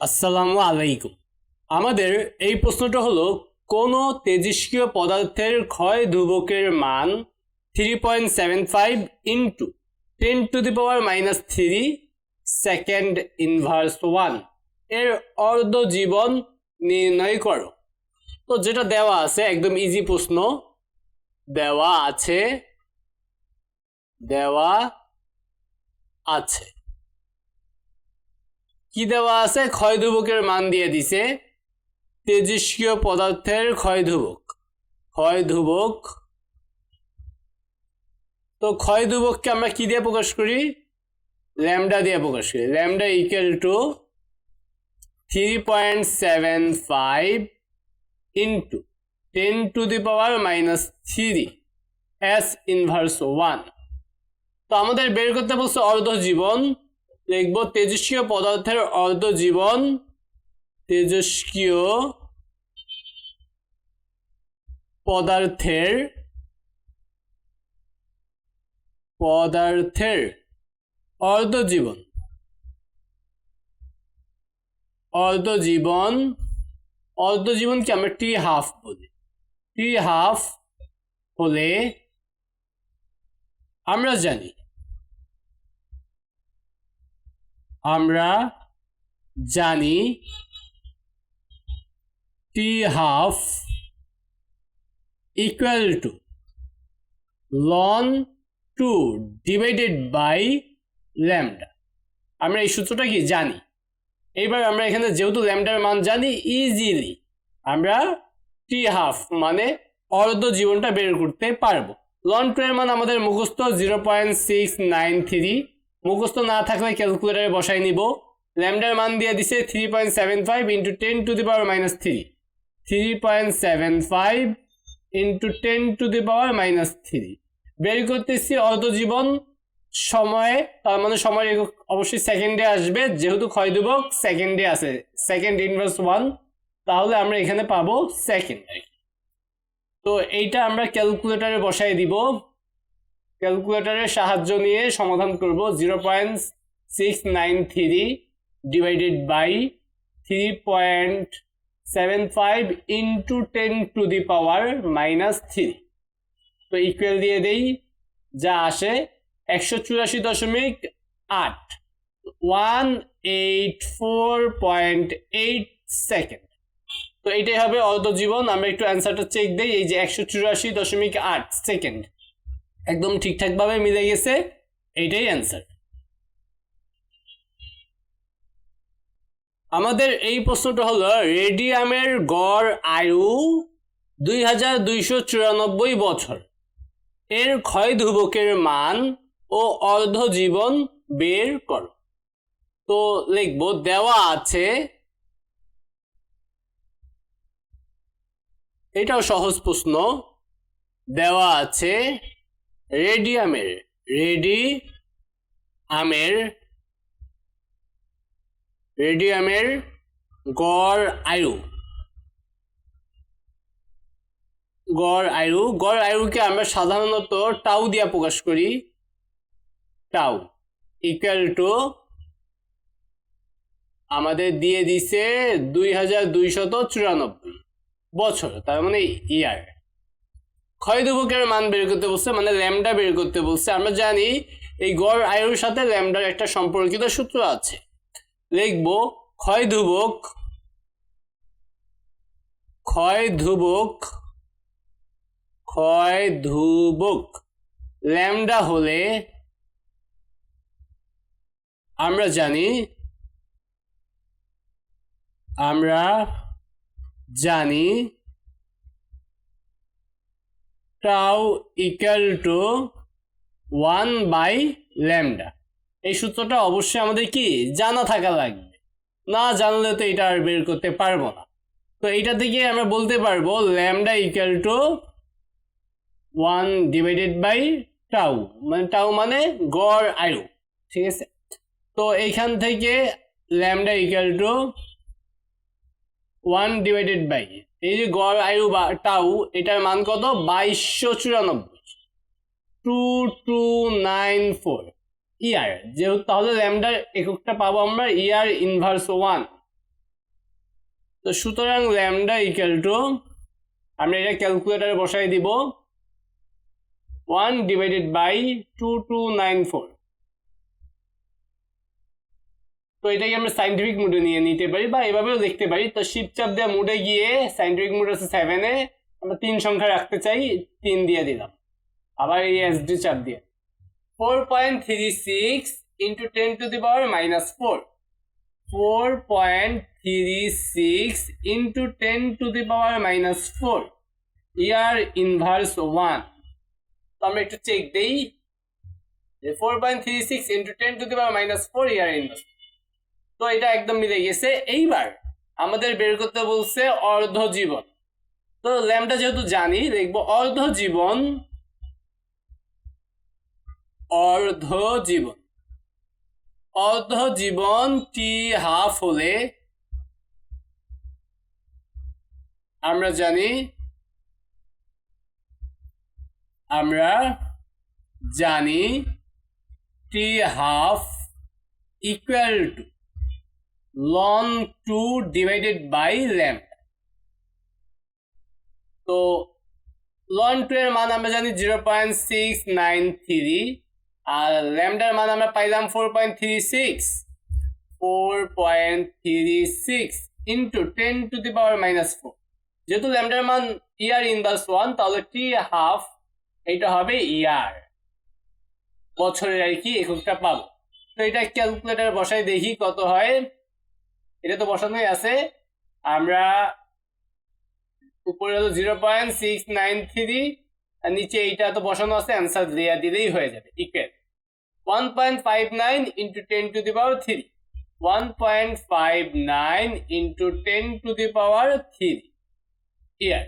আসসালামু আলাইকুম। আমাদের এই প্রশ্নটা হলো, কোন তেজস্ক্রিয় পদার্থের ক্ষয় ধ্রুবকের মান three point seven five into ten to the power minus three second inverse ওয়ানের অর্ধ জীবন নির্ণয় করো। তো যেটা দেওয়া আছে, একদম ইজি প্রশ্ন, দেওয়া আছে দেওয়া আছে। কি দেওয়া আছে? ক্ষয় ধ্রুবকের মান দিয়ে দিছে। তেজস্ক্রিয় পদার্থের ক্ষয় ধ্রুবক। ক্ষয় ধ্রুবক। তো ক্ষয় ধ্রুবককে আমরা কি দিয়ে প্রকাশ করি? ল্যামডা দিয়ে প্রকাশ করি। Lambda equal to three point seven five into ten to the power minus three S inverse one তো আমাদের বের করতে বলছে অর্ধ জীবন। লিখব তেজস্ক্রিয় পদার্থের অর্ধ জীবন তেজস্ক্রিয় পদার্থের পদার্থের অর্ধ জীবন অর্ধ জীবন অর্ধ জীবনকে আমরা টি হাফ বলি? টি হাফ হলে আমরা জানি আমরা জানি T half equal to ln two divided by lambda আমরা এই সূত্রটা কি জানি? এইবার আমরা এখানে যেহেতু ল্যামডার মান জানি ইজিলি আমরা টি হাফ মানে অর্ধ জীবনটা বের করতে পারব। লন টু এর মান আমাদের মুখস্থ zero point six nine three মুখস্থ না থাকলে ক্যালকুলেটারে বসাই নিব। ল্যামডার মান দিয়ে দিছে three point seven five into ten to the power minus three three point seven five into ten to the power minus three বের করতেছি অর্ধজীবন সময়ে, তার মানে সময় একক অবশ্যই সেকেন্ডে আসবে। যেহেতু ক্ষয় দুবক সেকেন্ডে আছে সেকেন্ড ইনভার্স ওয়ান তাহলে আমরা এখানে পাবো সেকেন্ড তো এইটা আমরা ক্যালকুলেটারে বসাই দিব। ক্যালকুলেটরের সাহায্য নিয়ে সমাধান করব zero point six nine three divided by three point seven five into ten to the power minus three. তো ইকুয়াল দিয়ে দেই, যা আসে একশো চুরাশি দশমিক আট। One eight four point eight second. তো এটাই হবে অর্ধজীবন, আমরা একটু অ্যান্সারটা চেক দেই, এই যে একশো চুরাশি দশমিক আট সেকেন্ড। একদম ঠিকঠাকভাবে মিলে গেছে, এইটাই অ্যান্সার আমাদের এই প্রশ্নটা হলো, রেডিয়ামের গড় আয়ু দুই হাজার দুইশো চুরানব্বই বছর। এর ক্ষয় ধ্রুবকের মান ও অর্ধ জীবন বের করো। তো লিখব, দেওয়া আছে। এটাও সহজ প্রশ্ন। দেওয়া আছে রেডিয়ামের রেডি আমের রেডিয়ামের গড় আয়ু। গড় আয়ু, গড় আয়ুকে আমরা সাধারণত টাউ দিয়া প্রকাশ করি। টাউ ইকুয়াল টু আমাদের দিয়ে দিছে দুই হাজার দুইশত চুরানব্বই বছর, তার মানে ইয়ার ক্ষয় ধ্রুবকের মান বের করতে বলছে মানে ল্যামডা বের করতে বলছে। আমরা জানি এই গড় আয়ুর সাথে ল্যামডার একটা সম্পর্কিত সূত্র আছে। লিখব, ক্ষয় ধ্রুবক ক্ষয় ধ্রুবক ক্ষয় ধ্রুবক ল্যামডা হলে আমরা জানি আমরা জানি tau equal to one by lambda এই সূত্রটা অবশ্যই আমাদের কি? জানা থাকা লাগবে। না জানলে তো এটা আর বের করতে পারব না। তো এইটা থেকে আমরা বলতে পারব lambda equal to one divided by tau মানে টাউ মানে গড় আয়ু। ঠিক আছে? তো এইখান থেকে lambda equal to one divided by এই যে গড় আয়ু বা টাউ এটার মান কত? বাইশশো চুরানব্বই। Two two nine four year যেহেতু তাহলে ল্যামডার এককটা পাবো আমরা ইয়ার ইনভার্স ওয়ান তো সুতরাং ল্যামডা ইকুয়াল টু আমরা এটা ক্যালকুলেটারে বসাই দিব। One divided by two two nine four তো এটাকে আমরা সাইন্টিফিক মোডে নিয়ে নিতে পারি বা এভাবেও দেখতে পারি। তো শিবচাপ দেওয়া মোডে গিয়ে সাইন্টিফিক মোড আছে সেভেনে আমরা তিন সংখ্যা রাখতে চাই, তিন দিয়ে দিলাম। আবার এই এসডি চাপ দিয়ে। Four point three six into ten to the power minus four four point three six into ten to the power minus four year inverse one তো আমরা একটু চেক দেই। Four point three six into ten to the power minus four year inverse তো এটা একদম মিলে গেছে। এইবার আমাদের বের করতে বলছে অর্ধ জীবন। তো ল্যামটা যেহেতু জানি, লিখব অর্ধ জীবন অর্ধ জীবন। অর্ধ জীবন টি হাফ হলে আমরা জানি আমরা জানি T half equal to. Ln two divided by lambda তো লন টু এর মান আমরা জানি zero point six nine three আর ল্যামডার মান আমরা পাইলাম four point three six four point three six into ten to the power minus four যেহেতু ল্যামডার মান ইয়ার ইনভার্স ওয়ান তাহলে টি হাফ এটা হবে ইয়ার বছরের আর কি এককটা পাবো। তো এটা ক্যালকুলেটার বসাই দেখি কত হয়। এটা তো বসানোই আছে। আমরা উপরে zero point six nine three আর নিচে এইটা তো বসানো আছে অ্যান্সার দেওয়া দিলেই হয়ে যাবে equal one point five nine into ten to the power three one point five nine into ten to the power three year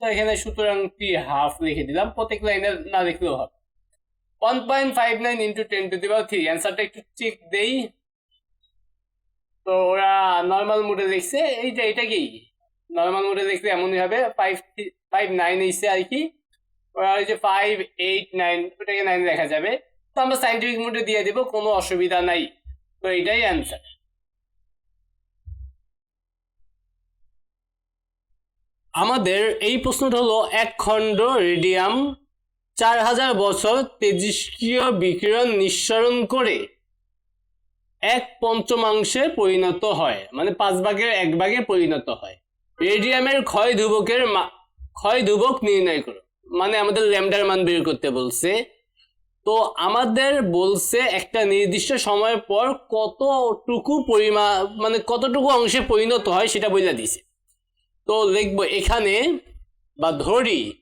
তো এখানে সুতরাং টি হাফ লিখে দিলাম, প্রত্যেক লাইনে না লিখলেও হবে। One point five nine into ten to the power three অ্যান্সারটা একটু চেক দেই। তো ওরা নর্মাল মোডে লিখছে এইটা এটা কি? নর্মাল মোডে দেখছে এমনই হবে ফাইভ ফাইভ নাইন এসে আর কি, ওরা ওই যে ফাইভ এইট নাইন ওটাকে নাইন দেখা যাবে। তো আমরা সাইন্টিফিক মোডে দিয়ে দেবো, কোনো অসুবিধা নাই। তো এটাই অ্যান্সার আমাদের এই প্রশ্নটা হলো, এক খণ্ড রেডিয়াম চার হাজার বছর তেজস্ক্রিয় বিকিরণ নিঃসরণ করে এক পঞ্চমাংশে পরিণত হয় মানে পাঁচ ভাগের এক ভাগে পরিণত হয়। রেডিয়ামের ক্ষয় ধ্রুবকের মা- ক্ষয় ধ্রুবক নির্ণয় করো মানে আমাদের ল্যামডার মান বের করতে বলছে। তো আমাদের বলছে একটা নির্দিষ্ট সময়ের পর কতটুকু পরিমাণ মানে কতটুকু অংশে পরিণত হয় সেটা বলে দিছে। তো লিখব এখানে, বা ধরি,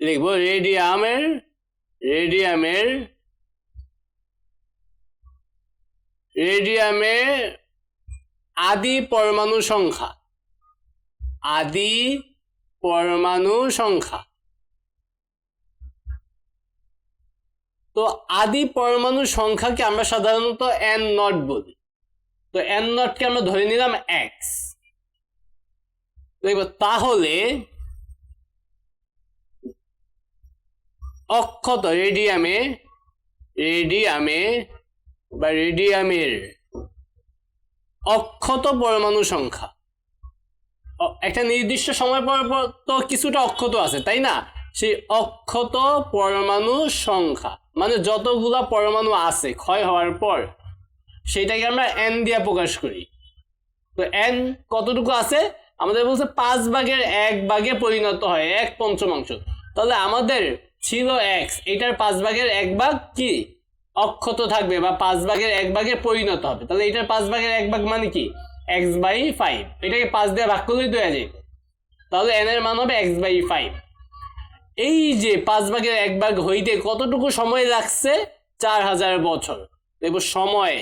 লিখব রেডিয়ামের রেডিয়ামের রেডিয়ামের আদি পরমাণু সংখ্যা। আদি পরমাণু সংখ্যা। তো আদি পরমাণু সংখ্যাকে আমরা সাধারণত এন নট বলি। তো এন নটকে আমরা ধরে নিলাম এক্স দেখব, তাহলে অক্ষত রেডিয়ামে রেডিয়ামে বা রেডিয়ামের অক্ষত পরমাণু সংখ্যা। একটা নির্দিষ্ট সময় পর তো কিছুটা অক্ষত আছে, তাই না? সেই অক্ষত পরমাণু সংখ্যা মানে যতগুলা পরমাণু আছে, ক্ষয় হওয়ার পর সেটাকে আমরা এন দিয়ে প্রকাশ করি। তো এন কতটুকু আছে? আমাদের বলছে পাঁচ ভাগের এক ভাগে পরিণত হয়, এক পঞ্চমাংশ। তাহলে আমাদের ছিল এক্স এটার পাঁচ ভাগের এক ভাগ কি? অক্ষত থাকবে বা পাঁচ ভাগের এক ভাগে পরিণত হবে। তাহলে এটার পাঁচ ভাগের এক ভাগ মানে কি? এক্স বাই ফাইভ এটাকে পাঁচ দিয়ে ভাগ করলেই হয়ে যাবে। তাহলে এন এর মান হবে এক্স বাই ফাইভ এই যে পাঁচ ভাগের এক ভাগ হইতে কতটুকু সময় লাগছে? চার হাজার বছর। দেখব সময়।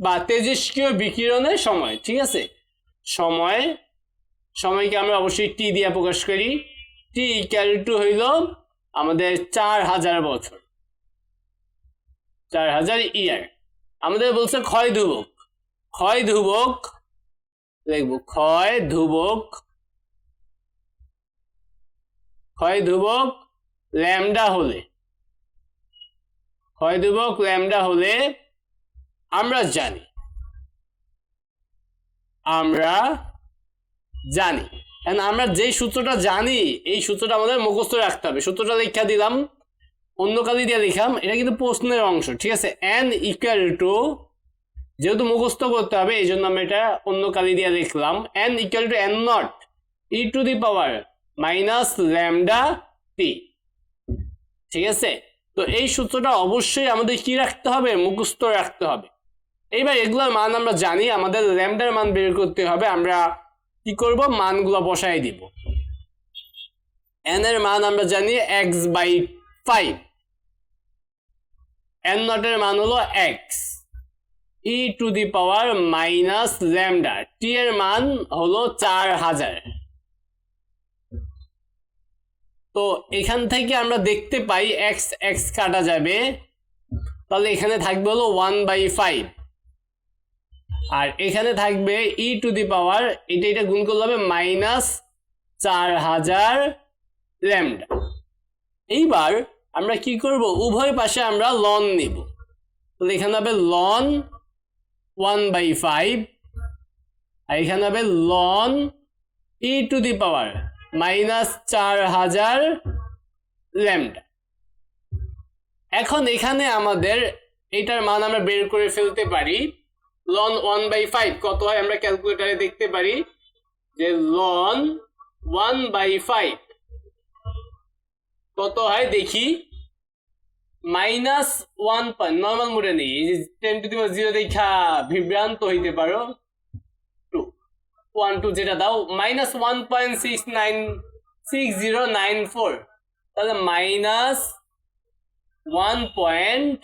বা তেজস্ক্রিয় বিকিরণের সময়, ঠিক আছে? সময়, সময়কে আমরা অবশ্যই টি দিয়ে প্রকাশ করি। টি ইকুয়াল টু হইল আমাদের চার হাজার বছর। চার হাজার ইয়ার আমাদের বলছে ক্ষয় ধ্রুবক। ক্ষয় ধ্রুবক, লিখব, ক্ষয় ধ্রুবক ক্ষয় ধ্রুবক ল্যামডা হলে, ক্ষয় ধ্রুবক ল্যামডা হলে আমরা জানি। আমরা জানি। And আমরা যেই সূত্রটা জানি, এই সূত্রটা আমাদের মুখস্থ রাখতে হবে। সূত্রটা লেখা দিলাম, অন্য কালি দিয়ে লিখাম এটা কিন্তু প্রশ্নের অংশ, ঠিক আছে? এন ইকুয়াল টু যেহেতু মুখস্থ করতে হবে, এই জন্য আমরা এটা অন্য কালি দিয়ে লিখলাম। N equal to N nought e to the power minus lambda T ঠিক আছে? তো এই সূত্রটা অবশ্যই আমাদের কি রাখতে হবে? মুখস্থ রাখতে হবে। এইবার এগুলোর মান আমরা জানি, আমাদের ল্যামডার মান বের করতে হবে। আমরা কি করব? মানগুলো বসাই দিব। এন এর মান আমরা জানি এক্স বাই ফাইভ এন নটের মান হলো x e to the power minus lambda T এর মান হলো চার হাজার। তো এখান থেকে আমরা দেখতে পাই এক্স এক্স কাটা যাবে। তাহলে এখানে থাকবে হলো ওয়ান বাই ফাইভ আর এখানে থাকবে ই টু দি পাওয়ার এটা এটা গুণ করলে হবে মাইনাস চার হাজার ল্যামডা এইবার আমরা কি করব? উভয় পাশে আমরা লন নিব। তাহলে এখানে হবে লন ওয়ান বাই ফাইভ আর এখানে হবে ln e to the power minus চার হাজার ল্যামডা এখন এখানে আমাদের এটার মান আমরা বের করে ফেলতে পারি। লন ওয়ান বাই ফাইভ কত হয় আমরা ক্যালকুলেটারে দেখতে পারি যে লন ওয়ান বাই ফাইভ কত হয় দেখি? মাইনাস ওয়ান পয়েন্ট নর্মাল মোডে নেই টেন টু দি জিরো দেখা বিভ্রান্ত হইতে পারো। টু ওয়ান টু যেটা দাও minus one point six nine six zero nine four তাহলে minus one point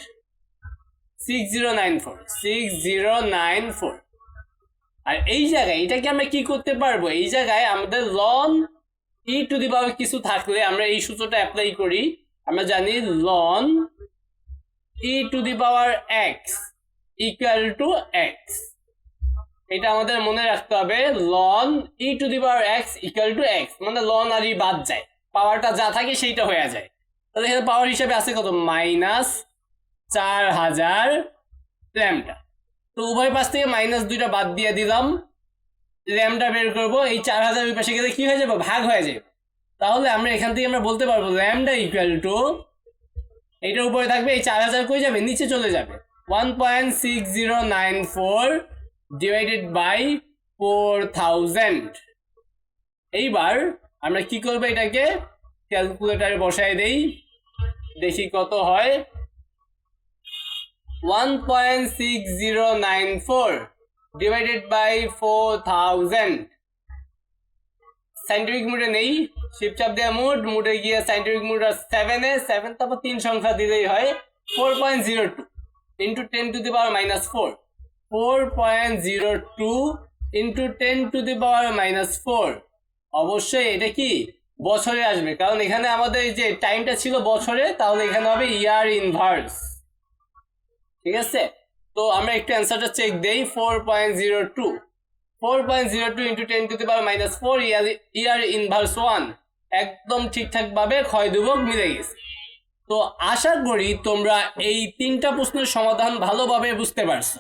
six zero nine four six zero nine four আর এই জায়গায় এটাকে আমরা কি করতে পারব? এই জায়গায় আমাদের লন ই টু দি পাওয়ার কিছু থাকলে আমরা এই সূত্রটা অ্যাপ্লাই করি। আমরা জানি ln e to the power x equal to x এটা আমাদের মনে রাখতে হবে ln e to the power x equal to x মানে লন আর ই বাদ যায়। পাওয়ারটা যা থাকে সেইটা হয়ে যায়। তাহলে এখানে পাওয়ার হিসাবে আছে কত? মাইনাস চার হাজার ল্যামডা তো উভয় পাশ থেকে মাইনাস দুইটা বাদ দিয়ে দিলাম। ল্যামডা বের করব। এই চার হাজার ওই পাশে গেলে কি হয়ে যাবে? ভাগ হয়ে যাবে। তাহলে আমরা এখান থেকে আমরা বলতে পারব ল্যামডা ইকুয়াল টু এইটার উপরে থাকবে। এই চার হাজার কই যাবে? নিচে চলে যাবে। One point six zero nine four divided by four thousand এইবার আমরা কি করব এটাকে? ক্যালকুলেটারে বসাই দেই। দেখি কত হয়। One point six zero nine four divided by four thousand scientific মুডে নেই শিবচাপ দেওয়া মুড মুডে গিয়ে সাইন্টিফিক মুড সেভেনে সেভেন তারপর তিন সংখ্যা দিলেই হয় four point zero two into ten to the power minus four four point zero two into ten to the power minus four অবশ্যই এটা কি? বছরে আসবে। কারণ এখানে আমাদের যে টাইমটা ছিল বছরে, তাহলে এখানে হবে ইয়ার ইনভার্স ঠিক আছে? তো আমরা একটু অ্যান্সারটা চেক দেই four point zero two four point zero two into ten to the power minus four year year inverse one একদম ঠিকঠাকভাবে ক্ষয় দুবক মিলে গেছে। তো আশা করি তোমরা এই তিনটা প্রশ্নের সমাধান ভালোভাবে বুঝতে পারছ।